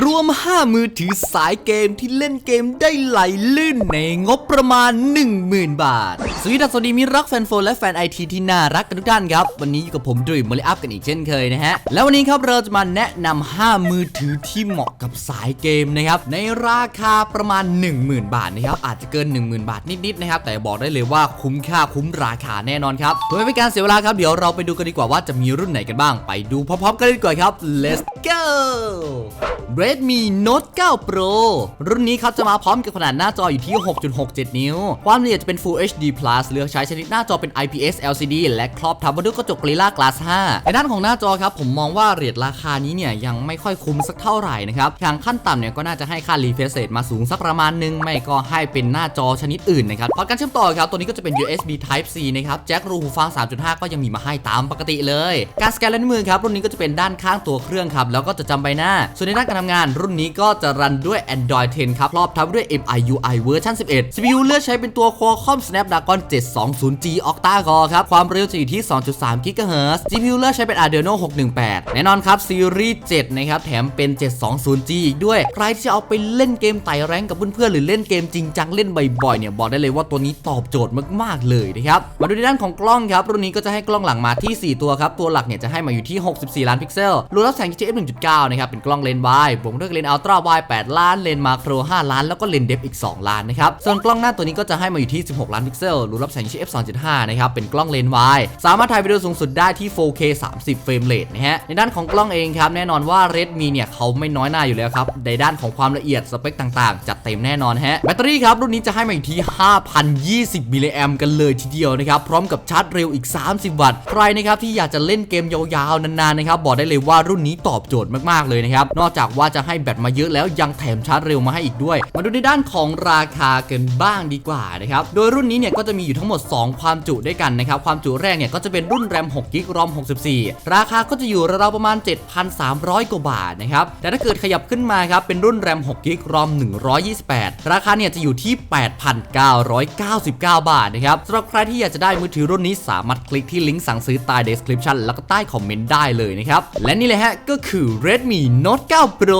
รวม 5 มือถือสายเกมที่เล่นเกมได้ไหลลื่นในงบประมาณ 10,000 บาท สวัสดีสวัสดีมิรักแฟนโฟนและแฟนไอทีที่น่ารักกันทุกท่านครับ วันนี้อยู่กับผมดุยมาริอัพกันอีกเช่นเคยนะฮะ แล้ววันนี้ครับเราจะมาแนะนำ5มือถือที่เหมาะกับสายเกมนะครับ ในราคาประมาณ 10,000 บาทนะครับ อาจจะเกิน 10,000 บาทนิดๆนะครับ แต่บอกได้เลยว่าคุ้มค่าคุ้มราคาแน่นอนครับเพื่อไม่เป็นการเสียเวลาครับเดี๋ยวเราไปดูกันดีกว่าว่าจะมีรุ่นไหนกันบ้าง ไปดูพร้อมๆกันเลยดีกว่าครับ let's go Redmi Note 9 Pro รุ่นนี้ครับจะมาพร้อมกับขนาดหน้าจออยู่ที่ 6.67 นิ้ว ความละเอียดจะเป็น Full HD Plus เลือกใช้ชนิดหน้าจอเป็น IPS LCD และครอบทับมาด้วยกระจก Gorilla Glass 5ในด้านของหน้าจอครับผมมองว่าเรทราคานี้เนี่ยยังไม่ค่อยคุ้มสักเท่าไหร่นะครับอย่างขั้นต่ำเนี่ยก็น่าจะให้ค่า refresh rate มาสูงสักประมาณหนึงไม่ก็ให้เป็นหน้าจอชนิดอื่นนะครับพอการเชื่อมต่อครับตัวนี้ก็จะเป็น USB Type C นะครับแจ็ครูหูฟัง 3.5 ก็ยังมีมาให้ตามปกติเลย การสแกนลายนิ้วมือครับรุ่นนี้ก็จะเป็นด้านข้างตัวเครื่องครับแล้วก็จะจำใบหน้า ส่วนในด้านการำงาน รุ่นนี้ก็จะรันด้วย Android 10 ครับ รอบทับด้วย MIUI เวอร์ชัน11 CPU เลือกใช้เป็นตัว Qualcomm Snapdragon 720G Octa Core ครับ ความเร็วจะอยู่ที่ 2.3 GHz GPU เลือกใช้เป็น Adreno 618 แน่นอนครับซีรีส์7นะครับ แถมเป็น 720G อีกด้วย ใครที่จะเอาไปเล่นเกมไต่แรงกับเพื่อนๆหรือเล่นเกมจริงจังเล่นบ่อยๆเนี่ยบอกได้เลยว่าตัวนี้ตอบโจทย์มากๆเลยนะครับมาดูในด้านของกล้องครับรุ่นนี้ก็จะให้กล้องหลังมาที่ 4 ตัวครับตัวหลักเนี่ยจะให้มาอยู่ที่ 64 ล้านพิกเซลรูรับแสง GF 1.9 นะครับเป็นกล้องเลนส์วายบวกด้วยเลนส์อัลตร้าไว8ล้าน เลนส์มาโคร 5 ล้าน แล้วก็เลนส์เดฟอีก 2 ล้านนะครับ ส่วนกล้องหน้าตัวนี้ก็จะให้มาอยู่ที่ 16 ล้านพิกเซล รูรับแสง GF 2.5นะครับ เป็นกล้องเลนส์วายสามารถถ่ายวิดีโอสูงสุดได้ที่ 4K 30 เฟรมเรทนะฮะ ในด้านของกล้องเองครับ แน่นอนว่า Redmi เนี่ยเขาไม่น้อยหน้าอยู่แล้วครับ ในด้านของความละเอียดสเปคต่างๆ จัดเต็มแน่นอนฮะ แบตเตอรี่ครับรุ่นนี้จะให้มาอยู่ที่ 5,020มิลลิแอมกันเลยทีเดียวนะครับ พร้อมกับชาร์จเร็วอีก 30 วัตต์ ใครนะครับที่อยากจะเล่นเกมยาวๆนานๆนะครับบอกได้เลยว่ารุ่นนี้ตอบโจทย์มากๆเลยนะครับ นอกจากว่าจะให้แบตมาเยอะแล้วยังแถมชาร์จเร็วมาให้อีกด้วย มาดูในด้านของราคากันบ้างดีกว่านะครับโดยรุ่นนี้เนี่ยก็จะมีอยู่ทั้งหมด 2 ความจุด้วยกันนะครับความจุแรกเนี่ยก็จะเป็นรุ่นแรม6 g b รอม64 ราคาก็จะอยู่ราวๆประมาณ 7,300 กว่าบาทนะครับแต่ถ้าเกิดขยับขึ้นมาครับเป็นรุ่นแรม6 g b รอม128 ราคาเนี่ยจะอยู่ที่ 8,999 บาทนะครับสำหรับใครที่อยากจะได้มือถือรุ่นนี้สามารถคลิกที่ลิงก์สั่งซื้อใต้ description แล้วก็ใต้คอมเมนต์ได้เลยนะครับและนี่เลยฮะก็คือ Redmi Note 9 Pro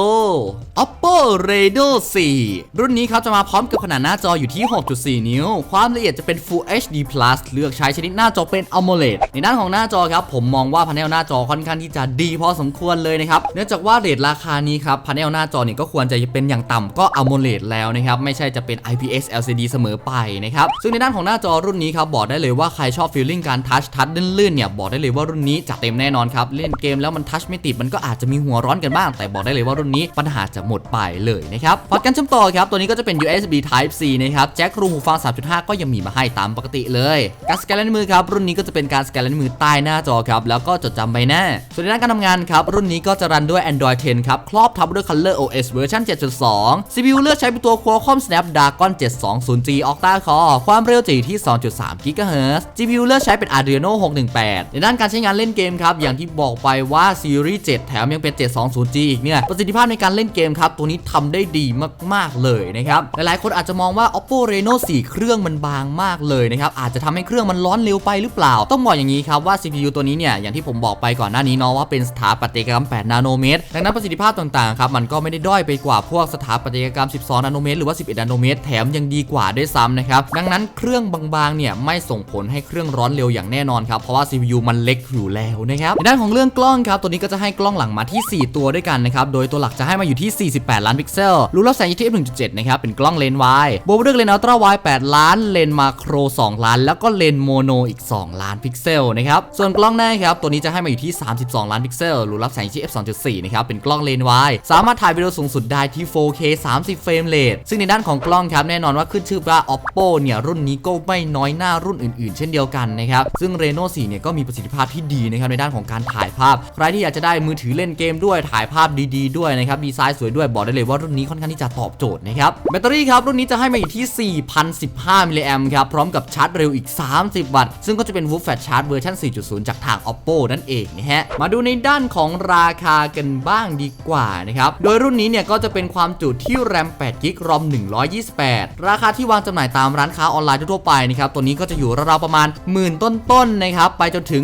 Oppo Reno 4 รุ่นนี้ครับจะมาพร้อมกับขนาดหน้าจออยู่ที่ 6.4 นิ้ว ความละเอียดจะเป็น Full HD Plus เลือกใช้ชนิดหน้าจอเป็น AMOLED ในด้านของหน้าจอครับผมมองว่าพาเนลหน้าจอค่อนข้างที่จะดีพอสมควรเลยนะครับ เนื่องจากว่าเรทราคานี้ครับพาเนลหน้าจอเนี่ยก็ควรจะเป็นอย่างต่ำก็ AMOLED แล้วนะครับ ไม่ใช่จะเป็น IPS LCD เสมอไปนะครับ ซึ่งในด้านของหน้าจอรุ่นนี้ครับบอกได้เลยว่าใครชอบฟีลลิ่งการทัชทัชลื่นๆเนี่ยบอกได้เลยว่ารุ่นนี้จัดเต็มแน่นอนครับเล่นเกมแล้วมันทัชไม่ติดมันก็อาจจะมีหัวร้อนกันบ้างแต่บอกได้เลยว่ารุ่นนี้ปัญหาจะหมดไปเลยนะครับพอร์ตการเชื่อมต่อครับตัวนี้ก็จะเป็น USB Type C นะครับแจ็ครูหูฟัง 3.5 ก็ยังมีมาให้ตามปกติเลยการสแกนลายมือครับรุ่นนี้ก็จะเป็นการสแกนลายมือใต้หน้าจอครับแล้วก็จดจำใบหน้า ส่วนในด้านการทำงานครับรุ่นนี้ก็จะรันด้วย Android 10 ครับครอบทับด้วย Color OS เวอร์ชัน7.2 CPU เลือกใช้เป็นตัว Qualcomm Snapdragon 720G Octa Core ความเร็วจะอยู่ที่ 2.3 GHz GPU เลือกใช้เป็น Adreno 618 ในด้านการใช้งานเล่นเกมครับอย่างที่บอกไปว่าซีรีส์7แถมยังเป็น 720G อีกเนี่ยประสิทธิภาพในการเล่นเกมครับ ตัวนี้ทำได้ดีมากๆเลยนะครับ หลายๆ คนอาจจะมองว่า Oppo Reno 4 เครื่องมันบางมากเลยนะครับ อาจจะทำให้เครื่องมันร้อนเร็วไปหรือเปล่า ต้องบอกอย่างนี้ครับว่า CPU ตัวนี้เนี่ย อย่างที่ผมบอกไปก่อนหน้านี้เนาะว่าเป็นสถาปัตยกรรม 8 นาโนเมตร ดังนั้นประสิทธิภาพต่างๆ ครับ มันก็ไม่ได้ด้อยไปกว่าพวกสถาปัตยกรรม 12 นาโนเมตร หรือว่า 11 นาโนเมตร แถมยังดีกว่าด้วยซ้ำนะครับ ดังนั้นเครื่องบางๆ เนี่ยไม่ส่งผลให้เครื่องร้อนเร็วอย่างแน่นอนครับ เพราะว่า CPU มันเล็กอยู่แล้วนะครับในด้านของเรื่องกล้องครับ ตัวนี้ก็จะให้กล้องหลังมาที่ 4 ตัวด้วยกันนะครับ โดยตัวหลักจะให้มาอยู่ที่ 48 ล้านพิกเซล รูรับแสง EF 1.7 นะครับ เป็นกล้องเลนส์วายบวกด้วยเลนส์อัลตร้าไว8ล้าน เลนส์มาโคร 2 ล้าน แล้วก็เลนส์โมโนอีก 2 ล้านพิกเซลนะครับ ส่วนกล้องหน้าครับ ตัวนี้จะให้มาอยู่ที่ 32 ล้านพิกเซล รูรับแสง EF 2.4 นะครับ เป็นกล้องเลนส์วายสามารถถ่ายวิดีโอสูงสุดได้ที่ 4K 30 เฟรมเรท ซึ่งในด้านของกล้องครับแน่นอนว่าขึ้นชื่อว่า Oppo เนี่ยรุ่นนี้ก็ไม่น้อยหน้ารุ่นอื่น ๆ เช่นเดียวกันนะครับซึ่ง Reno 4เนี่ยก็มีประสิทธิภาพที่ดีนะครับในด้านของการถ่ายภาพ ใครที่อยากจะได้มือถือเล่นเกมด้วยถ่ายภาพดี ๆด้วยวยนะครับดีไซน์สวยด้วยบอกได้เลยว่ารุ่นนี้ค่อนข้างที่จะตอบโจทย์นะครับแบตเตอรี่ครับรุ่นนี้จะให้มาอยู่ที่ 4,015 มิลลิแอมครับพร้อมกับชาร์จเร็วอีก 30 วัตต์ ซึ่งก็จะเป็น Wolf Fast Charge เวอร์ชัน4.0 จากทาง Oppo นั่นเองนะฮะมาดูในด้านของราคากันบ้างดีกว่านะครับโดยรุ่นนี้เนี่ยก็จะเป็นความจุที่แรม8 g b รอม128 ราคาที่วางจำหน่ายตามร้านค้าออนไลน์ทั่วไปนะครับตัวนี้ก็จะอยู่ราวๆประมาณหมื่นต้นๆนะครับไปจนถึง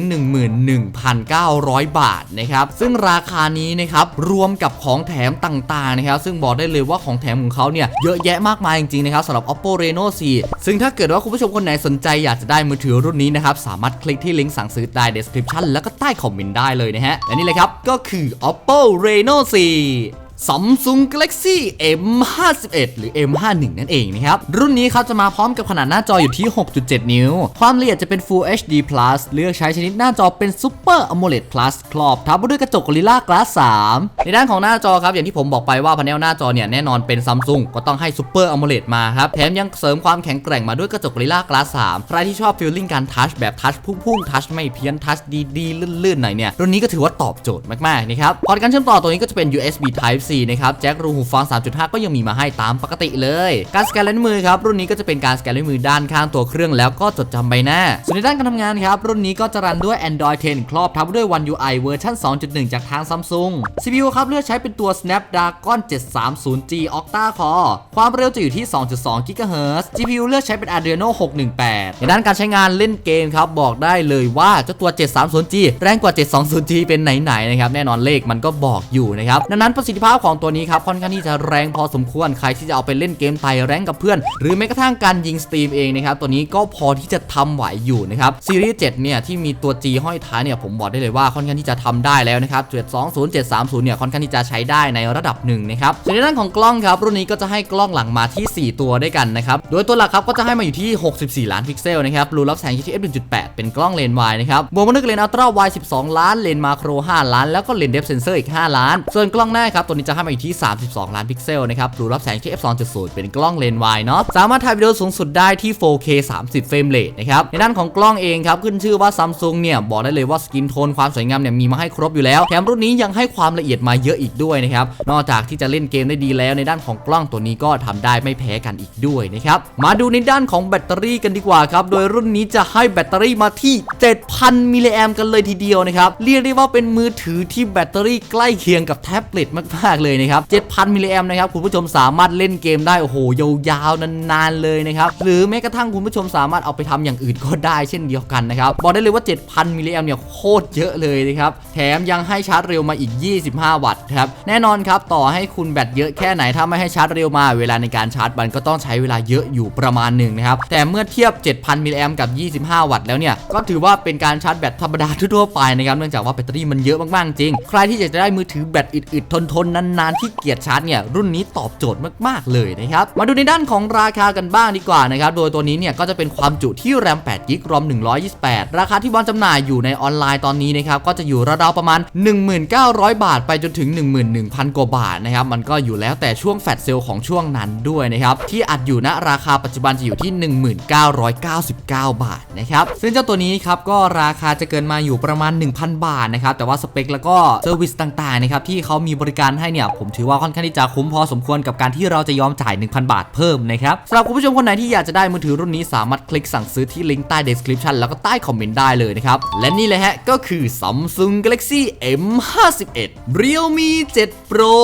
11,900 บาทนะครับซึ่งราคานี้นะครับรวมกับขของแถมต่างๆนะครับซึ่งบอกได้เลยว่าของแถมของเขาเนี่ยเยอะแยะมากมายจริงๆนะครับสำหรับ Oppo Reno 4 ซึ่งถ้าเกิดว่าคุณผู้ชมคนไหนสนใจอยากจะได้มือถือรุ่นนี้นะครับสามารถคลิกที่ลิงก์สั่งซื้อใต้ description แล้วก็ใต้คอมเมนต์ได้เลยนะฮะและนี่เลยครับก็คือ Oppo Reno 4 Samsung Galaxy M51 หรือ M51 นั่นเองนะครับ รุ่นนี้ครับจะมาพร้อมกับขนาดหน้าจออยู่ที่ 6.7 นิ้ว ความละเอียดจะเป็น Full HD Plus เลือกใช้ชนิดหน้าจอเป็น Super AMOLED Plus ครอบทับด้วยกระจก Gorilla Glass 3 ในด้านของหน้าจอครับ อย่างที่ผมบอกไปว่าพาเนลหน้าจอเนี่ยแน่นอนเป็น Samsung ก็ต้องให้ Super AMOLED มาครับ แถมยังเสริมความแข็งแกร่งมาด้วยกระจก Gorilla Glass 3 ใครที่ชอบฟีลลิ่งการทัชแบบทัชพุ่งๆทัชไม่เพี้ยนทัชดีๆลื่นๆหน่อยเนี่ยรุ่นนี้ก็ถือว่าตอบโจทย์มากๆนะครับพอร์ตการเชื่อมต่อตัวนี้ก็จะเป็น USB Type C นะครับแจ็ครูหูฟัง 3.5 ก็ยังมีมาให้ตามปกติเลย การสแกนลายนิ้วมือครับรุ่นนี้ก็จะเป็นการสแกนลายนิ้วมือด้านข้างตัวเครื่องแล้วก็จดจำใบหน้า ส่วนในด้านการทำงานครับรุ่นนี้ก็จะรันด้วย Android 10 ครอบทับด้วย One UI เวอร์ชัน2.1 จากทาง Samsung CPU ครับเลือกใช้เป็นตัว Snapdragon 730G Octa Core ความเร็วจะอยู่ที่ 2.2 GHz GPU เลือกใช้เป็น Adreno 618 ในด้านการใช้งานเล่นเกมครับบอกได้เลยว่าเจ้าตัว 730G แรงกว่า 720G เป็นไหนๆนะครับแน่นอนเลขมันก็บอกอยู่นะครับดังนั้นประสิทธิภาพของตัวนี้ครับค่อนข้างที่จะแรงพอสมควรใครที่จะเอาไปเล่นเกมไต่แรงกับเพื่อน หรือแม้กระทั่งการยิงสตรีมเองนะครับตัวนี้ก็พอที่จะทำไหวอยู่นะครับซีรีส์7เนี่ยที่มีตัว G ห้อยท้ายเนี่ยผมบอกได้เลยว่าค่อนข้างที่จะทำได้แล้วนะครับ720 730เนี่ยค่อนข้างที่จะใช้ได้ในระดับหนึ่งนะครับส่วนในด้านของกล้องครับรุ่นนี้ก็จะให้กล้องหลังมาที่ 4 ตัวด้วยกันนะครับโดยตัวหลักครับก็จะให้มาอยู่ที่ 64 ล้านพิกเซลนะครับรูรับแสงอยู่ที่ f 1.8 เป็นกล้องเลนส์วายนะครับบวกมาด้วยเลนส์อัลตร้าไว12 ล้านเลนส์มาโคร 5 ล้าน แล้วก็เลนส์เดฟเซนเซอร์อีก 5 ล้าน ส่วนกล้องหน้าครับตัวนี้จะให้มาอยู่ที่ 32 ล้านพิกเซลนะครับรูรับแสงที่ f 2.0เป็นกล้องเลนส์วายเนาะสามารถถ่ายวิดีโอสูงสุดได้ที่ 4K 30 เฟรมเรทนะครับในด้านของกล้องเองครับขึ้นชื่อว่า Samsung เนี่ยบอกได้เลยว่าสกินโทนความสวยงามเนี่ยมีมาให้ครบอยู่แล้วแถมรุ่นนี้ยังให้ความละเอียดมาเยอะอีกด้วยนะครับนอกจากที่จะเล่นเกมได้ดีแล้วในด้านของกล้องตัวนี้ก็ทำได้ไม่แพ้กันอีกด้วยนะครับมาดูในด้านของแบตเตอรี่กันดีกว่าครับโดยรุ่นนี้จะให้แบตเตอรี่มาที่ 7,000 มิลลิแอมกันเลยทีเดียวนะครับเรียกได้ว่าเป็นมือถือที่แบตเตอรี่ใกล้เคียงกับแท็บเล็ตมากเลยนะครับ 7,000 มิลลิแอมนะครับคุณผู้ชมสามารถเล่นเกมได้โอ้โหยาวๆนานๆเลยนะครับหรือแม้กระทั่งคุณผู้ชมสามารถเอาไปทำอย่างอื่นก็ได้เช่นเดียวกันนะครับบอกได้เลยว่า 7,000 มิลลิแอมเนี่ยโคตรเยอะเลยนะครับแถมยังให้ชาร์จเร็วมาอีก 25 วัตต์ครับแน่นอนครับต่อให้คุณแบตเยอะแค่ไหนถ้าไม่ให้ชาร์จเร็วมาเวลาในการชาร์จมันก็ต้องใช้เวลาเยอะอยู่ประมาณหนึ่งนะครับแต่เมื่อเทียบ 7,000 มิลลิแอมกับ 25 วัตต์แล้วเนี่ยก็ถือว่าเป็นการชาร์จแบตธรรมดาทั่วไปนะครับเนื่องจากว่าแบตเตอรี่มันเยอะมากๆจริง ใครที่อยากจะได้มือถือแบตอึดๆทนๆนานๆที่เกียจชาร์จเนี่ยรุ่นนี้ตอบโจทย์มากๆเลยนะครับมาดูในด้านของราคากันบ้างดีกว่านะครับโดยตัวนี้เนี่ยก็จะเป็นความจุที่แรม8 g b รอม 128 ราคาที่วางจำหน่ายอยู่ในออนไลน์ตอนนี้นะครับก็จะอยู่ราวๆประมาณ 1900 บาท ไปจนถึง 11,000 กว่าบาทนะครับมันก็อยู่แล้วแต่ช่วงแฟลชเซลของช่วงนั้นด้วยนะครับที่อัดอยู่ณราคาปัจจุบันจะอยู่ที่ 1999 บาทนะครับซึ่งเจ้าตัวนี้ครับก็ราคาจะเกินมาอยู่ประมาณ 1,000 บาทนะครับแต่ว่าสเปคแล้วก็เซอร์วิสต่างๆนะครับที่เขามีบริการให้เนี่ยผมถือว่าค่อนข้างที่จะคุ้มพอสมควรกับการที่เราจะยอมจ่าย 1,000 บาทเพิ่มนะครับสำหรับคุณผู้ชมคนไหนที่อยากจะได้มือถือรุ่นนี้สามารถคลิกสั่งซื้อที่ลิงก์ใต้ description แล้วก็ใต้คอมเมนต์ได้เลยนะครับและนี่เลยฮะก็คือ Samsung Galaxy M51 Realme 7 Pro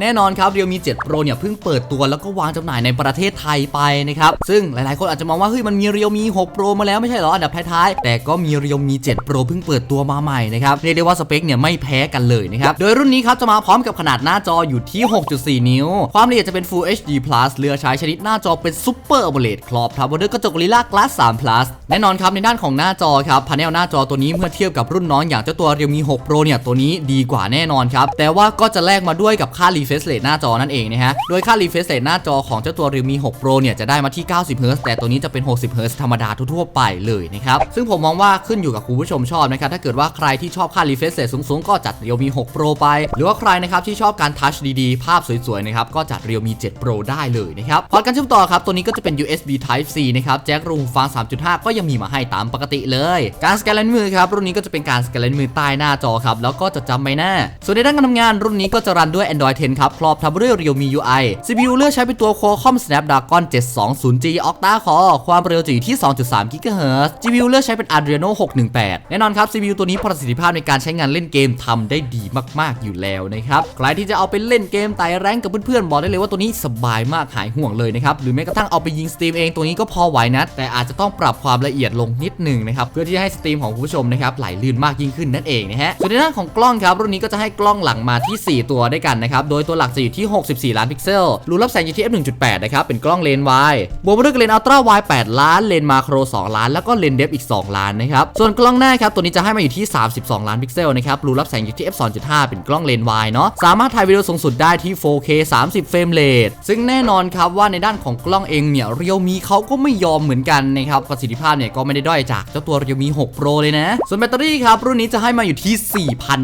แน่นอนครับ Realme 7 Pro เนี่ยเพิ่งเปิดตัวแล้วก็วางจำหน่ายในประเทศไทยไปนะครับซึ่งหลายๆ คนอาจจะมองว่าเฮ้ยมันมี Realme 6 Pro มาแล้วไม่ใช่เหรออันดับท้ายๆแต่ก็มี Realme 7 Pro เพิ่งเปิดตัวมาใหม่นะครับเรียกได้ว่าสเปคเนี่ยไม่แพ้กันเลยนะครับโดยรุ่นนี้ครับจะมาพร้อมกับขนาดหน้าน้าจออยู่ที่ 6.4 นิ้ว ความละเอียดจะเป็น Full HD Plus เลือกใช้ชนิดหน้าจอเป็น Super AMOLED ครอบทับด้วยกระจก Gorilla Glass 3 Plus แน่นอนครับในด้านของหน้าจอครับพาเนลหน้าจอตัวนี้เมื่อเทียบกับรุ่นน้องอย่างเจ้าตัว Realme 6 Pro เนี่ยตัวนี้ดีกว่าแน่นอนครับแต่ว่าก็จะแลกมาด้วยกับค่า refresh rate หน้าจอนั่นเองนะฮะโดยค่า refresh rate หน้าจอของเจ้าตัว Realme 6 Pro เนี่ยจะได้มาที่ 90 Hz แต่ตัวนี้จะเป็น 60 Hz ธรรมดาทั่วๆไปเลยนะครับซึ่งผมมองว่าขึ้นอยู่กับคุณผู้ชมชอบนะครับถ้าเกิดว่าใครที่ชอบค่า refresh rate สูงๆก็จัด Realme 6 Pro ไป หรือว่าใครนะครับที่ชอบการทัชดีๆ ภาพสวยๆนะครับก็จัด Realme 7 Pro ได้เลยนะครับพอร์ตการเชื่อมต่อครับตัวนี้ก็จะเป็น USB Type C นะครับแจ็ครูหูฟัง 3.5 ก็ยังมีมาให้ตามปกติเลย การสแกนลายนิ้วมือครับรุ่นนี้ก็จะเป็นการสแกนลายนิ้วมือใต้หน้าจอครับแล้วก็จะจำใบหน้า ส่วนในด้านการทำงานรุ่นนี้ก็จะรันด้วย Android 10 ครับครอบทับด้วย Realme UI CPU เลือกใช้เป็นตัว Qualcomm Snapdragon 720G Octa Core ความเร็วจะอยู่ที่ 2.3 GHz GPU เลือกใช้เป็น Adreno 618 แน่นอนครับ CPU ตัวนี้ประสิทธิภาพในการใช้งานเล่นเกมทำได้ดีมากๆอยู่แล้วนะครับใครที่จะเอาไปเล่นเกมไต่แรงกับเพื่อนๆบอกได้เลยว่าตัวนี้สบายมากหายห่วงเลยนะครับหรือแม้กระทั่งเอาไปยิงสตรีมเองตัวนี้ก็พอไหวนะแต่อาจจะต้องปรับความละเอียดลงนิดหนึ่งนะครับเพื่อที่จะให้สตรีมของคุณผู้ชมนะครับไหลลื่นมากยิ่งขึ้นนั่นเองนะฮะส่วนในด้านของกล้องครับรุ่นนี้ก็จะให้กล้องหลังมาที่ 4 ตัวด้วยกันนะครับโดยตัวหลักจะอยู่ที่ 64 ล้านพิกเซลรูรับแสงอยู่ที่ f 1.8นะครับเป็นกล้องเลนส์วายบวกด้วยเลนส์อัลตร้าไว8ล้านเลนส์มาโคร 2 ล้าน แล้วก็เลนส์เดฟอีก 2 ล้านนะครับส่วนกล้องหน้าครับตัวนี้จะให้มาอยู่ที่ 32 ล้านพิกเซลนะครับรูรับแสงอยู่ที่ f 2.5เป็นกล้องเลนส์วายเนาะสามารถถ่ายวิดีโอสูงสุดได้ที่ 4K 30 เฟรมเรทซึ่งแน่นอนครับว่าในด้านของกล้องเองเนี่ยเรียวมีเขาก็ไม่ยอมเหมือนกันนะครับประสิทธิภาพเนี่ยก็ไม่ได้ด้อยจากเจ้าตัวเรียวมี 6 Pro เลยนะ ส่วนแบตเตอรี่ครับรุ่นนี้จะให้มาอยู่ที่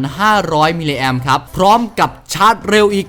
4,500 มิลลิแอมครับพร้อมกับชาร์จเร็วอีก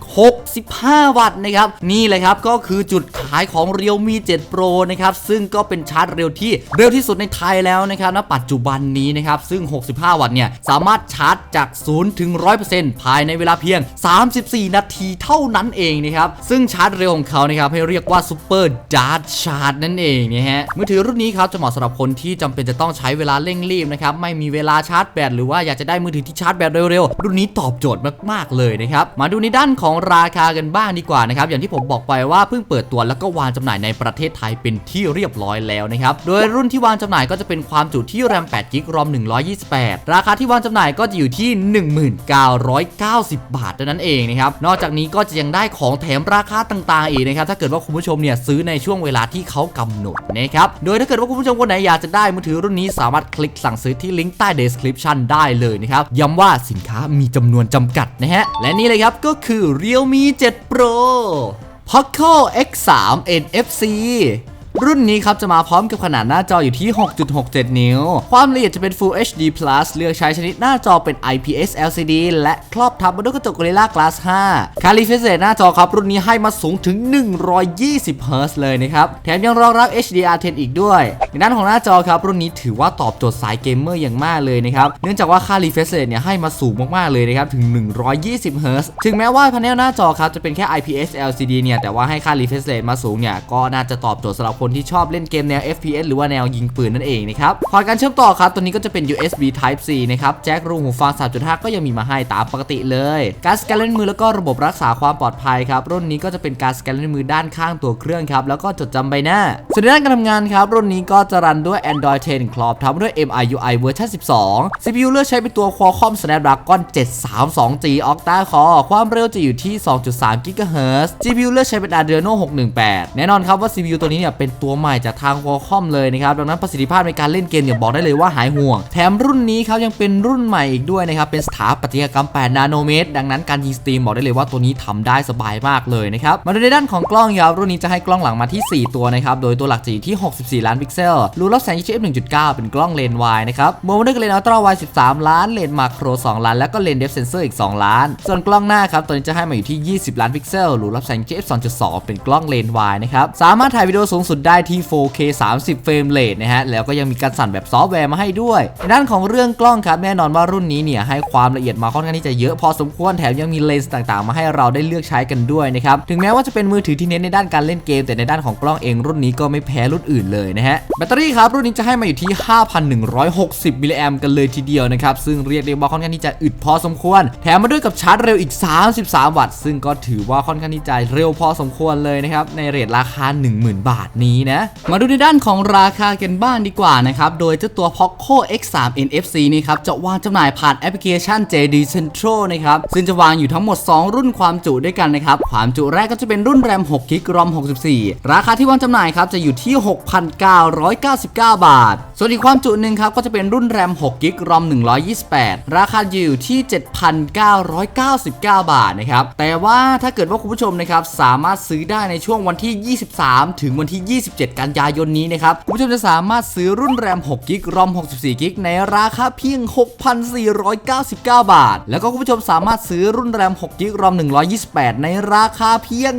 65 วัตต์นะครับ นี่เลยครับ ก็คือจุดขายของ Realme 7 Pro นะครับ ซึ่งก็เป็นชาร์จเร็วที่เร็วที่สุดในไทยแล้วนะครับณปัจจุบันนี้นะครับ ซึ่ง 65 วัตต์เนี่ย สามารถชาร์จจาก 0 ถึง 100%ภายในเวลาเพียง 34 นาทีเท่านั้นเองนะครับ ซึ่งชาร์จเร็วของเขานะครับ ให้เรียกว่า Super Dart Charge นั่นเองนะฮะมือถือรุ่นนี้ครับจะเหมาะสำหรับคนที่จำเป็นจะต้องใช้เวลาเร่งรีบนะครับไม่มีเวลาชาร์จแบตหรือว่าอยากจะได้มือถือที่ชาร์จแบตเร็วๆรุ่นนี้ตอบโจทย์มากๆเลยนะครับมาดูในด้านของราคากันบ้างดีกว่านะครับอย่างที่ผมบอกไปว่าเพิ่งเปิดตัวแล้วก็วางจำหน่ายในประเทศไทยเป็นที่เรียบร้อยแล้วนะครับโดยรุ่นที่วางจำหน่ายก็จะเป็นความจุที่แรม8 g b รอม 128 ราคาที่วางจำหน่ายก็จะอยู่ที่ 1990 บาทเท่านั้นเองนะครับนอกจากนี้ก็จะยังได้ของแถมราคาต่างๆอีกนะครับถ้าเกิดว่าคุณผู้ชมเนี่ยซื้อในช่วงเวลาที่เขากำหนดนะครับโดยถ้าเกิดว่าคุณผู้ชมคนไหนอยากจะได้มือถือรุ่นนี้สามารถคลิกสั่งซื้อที่ลิงก์ใต้ description ได้เลยนะครับย้ำว่าสินค้ามีจำนวนจำกัดนะฮะและนี่เลยครับก็คือ Realme 7 Pro Poco X3 NFC รุ่นนี้ครับจะมาพร้อมกับขนาดหน้าจออยู่ที่ 6.67 นิ้ว ความละเอียดจะเป็น Full HD Plus เลือกใช้ชนิดหน้าจอเป็น IPS LCD และครอบทับมาด้วยกระจก Gorilla Glass 5คาลิเฟเซหน้าจอครับ รุ่นนี้ให้มาสูงถึง 120 Hz เลยนะครับ แถมยังรองรับ HDR10 อีกด้วย ในด้านของหน้าจอครับ รุ่นนี้ถือว่าตอบโจทย์สายเกมเมอร์อย่างมากเลยนะครับ เนื่องจากว่าค่า refresh rate เนี่ยให้มาสูงมากๆเลยนะครับถึง 120 Hz ถึงแม้ว่าพาเนลหน้าจอครับจะเป็นแค่ IPS LCD เนี่ยแต่ว่าให้ค่า refresh มาสูงเนี่ยก็น่าจะตอบโจทย์สำหรับคนที่ชอบเล่นเกมแนว FPS หรือว่าแนวยิงปืนนั่นเองนะครับพอร์ตการเชื่อมต่อครับตัวนี้ก็จะเป็น USB Type C นะครับแจ็ครูหูฟัง 3.5 ก็ยังมีมาให้ตามปกติเลยการสแกนลายนิ้วมือแล้วก็ระบบรักษาความปลอดภัยครับรุ่นนี้ก็จะเป็นการสแกนลายนิ้วมือด้านข้างตัวเครื่องครับแล้วก็จดจำใบหน้าส่วนด้านการทำงานครับรุ่นนี้ก็จะรันด้วย Android 10 Cloud ทำด้วย MIUI เวอร์ชัน12 CPU เลือกใช้เป็นตัว Qualcomm Snapdragon 732G Octa Core ความเร็วจะอยู่ที่ 2.3 GHz GPU เลือกใช้เป็น Adreno 618 แน่นอนครับว่า CPU ตัวนี้เนี่ยเป็นตัวใหม่จากทาง Qualcomm เลยนะครับดังนั้นประสิทธิภาพในการเล่นเกมเนี่ยบอกได้เลยว่าหายห่วง แถมรุ่นนี้ครับยังเป็นรุ่นใหม่อีกด้วยนะครับเป็นสถาปัตยกรรม 8 นาโนเมตร ดังนั้นการยิงสตรีมบอกได้เลยว่าตัวนี้ทำได้สบายมากเลยนะครับมาดูในด้านของกล้องครับรุ่นนี้จะให้กล้องหลังมาที่ 4 ตัวนะครับโดยตัวหลักจะอยู่ที่ 64 ล้านพิกเซลรูรับแสง f 1.9 เป็นกล้องเลนส์วายนะครับบวกมาด้วยกับเลนส์อัลตร้าไว13 ล้านเลนส์มาโคร 2 ล้าน แล้วก็เลนส์เดฟเซนเซอร์อีก 2 ล้าน ส่วนกล้องหน้าครับตัวนี้จะให้มาอยู่ที่ 20 ล้านพิกเซลรูรับแสง f 2.2 เป็นกล้องเลนส์วายนะครับสามารถถ่ายวิดีโอสูงสุดได้ที่ 4K 30 เฟรมเรทนะฮะ แล้วก็ยังมีการสั่นแบบซอฟต์แวร์มาให้ด้วย ในด้านของเรื่องกล้องครับ แน่นอนว่ารุ่นนี้เนี่ยให้ความละเอียดมาค่อนข้างที่จะเยอะพอสมควร แถมยังมีเลนส์ต่างๆ มาให้เราได้เลือกใช้กันด้วยนะครับ ถึงแม้ว่าจะเป็นมือถือที่เน้นในด้านการเล่นเกม แต่ในด้านของกล้องเองรุ่นนี้ก็ไม่แพ้รุ่นอื่นเลยนะฮะ แบตเตอรี่ครับรุ่นนี้จะให้มาอยู่ที่ 5,160 มิลลิแอมกันเลยทีเดียวนะครับ ซึ่งเรียกได้ว่าค่อนข้างที่จะอึดพอสมควร แถมมาด้วยกับชาร์จเร็วอีก 33 วัตต์ ซึ่งก็ถือว่าค่อนข้างที่จะเร็วพอสมควรเลยนะครับ ในเรทราคา 10,000 บาทนีนะ มาดูในด้านของราคากันบ้างดีกว่านะครับ โดยเจ้าตัว Poco X3 NFC นี่ครับ จะวางจำหน่ายผ่านแอปพลิเคชัน JD Central นะครับ ซึ่งจะวางอยู่ทั้งหมด 2 รุ่นความจุด้วยกันนะครับ ความจุแรกก็จะเป็นรุ่นแรม6กิกรอม64 ราคาที่วางจำหน่ายครับจะอยู่ที่ 6,999 บาท ส่วนอีกความจุหนึ่งครับก็จะเป็นรุ่นแรม6กิกรอม128 ราคาอยู่ที่ 7,999 บาทนะครับ แต่ว่าถ้าเกิดว่าคุณผู้ชมนะครับสามารถซื้อได้ในช่วงวันที่ 23 ถึงวันที่27 กันยายนนี้นะครับคุณผู้ชมจะสามารถซื้อรุ่นแรม6กิกรอม64กิกในราคาเพียง 6,499 บาท แล้วก็คุณผู้ชมสามารถซื้อรุ่นแรม6กิกรอม128 ในราคาเพียง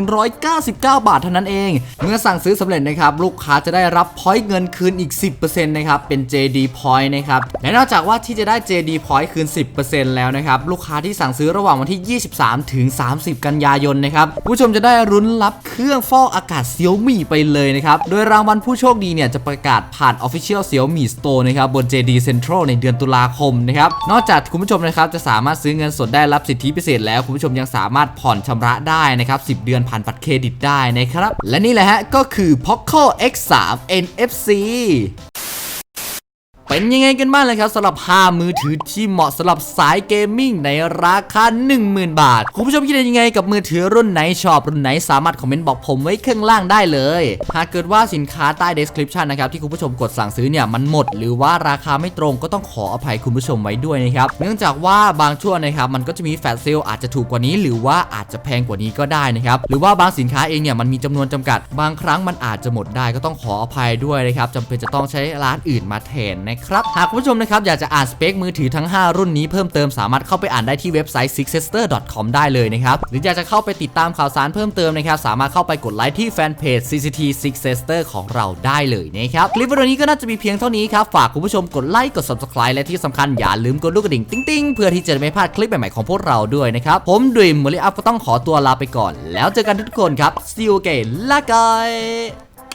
7,199 บาทเท่านั้นเอง เมื่อสั่งซื้อสำเร็จนะครับลูกค้าจะได้รับพอยต์เงินคืนอีก 10%นะครับเป็น JD Point นะครับและนอกจากว่าที่จะได้ JD Point คืน 10%แล้วนะครับลูกค้าที่สั่งซื้อระหว่างวันที่ 23 ถึง 30 กันยายนนะครับผู้ชมจะได้รุ้นรับเครื่องฟอกอากาศเซียวมีไปเลยนะครับ โดยรางวัลผู้โชคดีเนี่ยจะประกาศผ่าน Official Xiaomi Store นะครับบน JD Central ในเดือนตุลาคมนะครับ นอกจากคุณผู้ชมนะครับจะสามารถซื้อเงินสดได้รับสิทธิพิเศษแล้วคุณผู้ชมยังสามารถผ่อนชำระได้นะครับ10 เดือนผ่านบัตรเครดิตได้นะครับ และนี่แหละฮะก็คือ Poco X3 NFC เป็นยังไงกันบ้างเลยครับสำหรับ 5 มือถือที่เหมาะสำหรับสายเกมมิ่งในราคา 10,000 บาท คุณผู้ชมคิดยังไงกับมือถือรุ่นไหนชอบรุ่นไหนสามารถคอมเมนต์บอกผมไว้ข้างล่างได้เลย หากเกิดว่าสินค้าใต้ description นะครับที่คุณผู้ชมกดสั่งซื้อเนี่ยมันหมด หรือว่าราคาไม่ตรงก็ต้องขออภัยคุณผู้ชมไว้ด้วยนะครับเนื่องจากว่าบางช่วงนะครับมันก็จะมีแฟลชเซลอาจจะถูกกว่านี้ หรือว่าอาจจะแพงกว่านี้ก็ได้นะครับหรือว่าบางสินค้าเองเนี่ยมันมีจำนวนจำกัด บางครั้งมันอาจจะหมดได้ก็ต้องขออภัยด้วยนะครับจำเป็นจะต้องใช้ร้านอื่นมาแทนนะครับ หากคุณผู้ชมนะครับอยากจะอ่านสเปคมือถือทั้ง 5 รุ่นนี้เพิ่มเติมสามารถเข้าไปอ่านได้ที่เว็บไซต์ sixester.com ได้เลยนะครับ หรืออยากจะเข้าไปติดตามข่าวสารเพิ่มเติมนะครับ สามารถเข้าไปกดไลค์ที่แฟนเพจ CCT Sixester ของเราได้เลยนะครับ คลิปวิดีโอนี้ก็น่าจะมีเพียงเท่านี้ครับ ฝากคุณผู้ชมกดไลค์กด subscribe และที่สำคัญอย่าลืมกดลูกกระดิ่งติ๊งๆ เพื่อที่จะไม่พลาดคลิปใหม่ๆของพวกเราด้วยนะครับ ผมด e มม m ลิอัพก็ต้องขอตัวลาไปก่อน แล้วเจอกันทุกคนครับ see you again ลาก่อย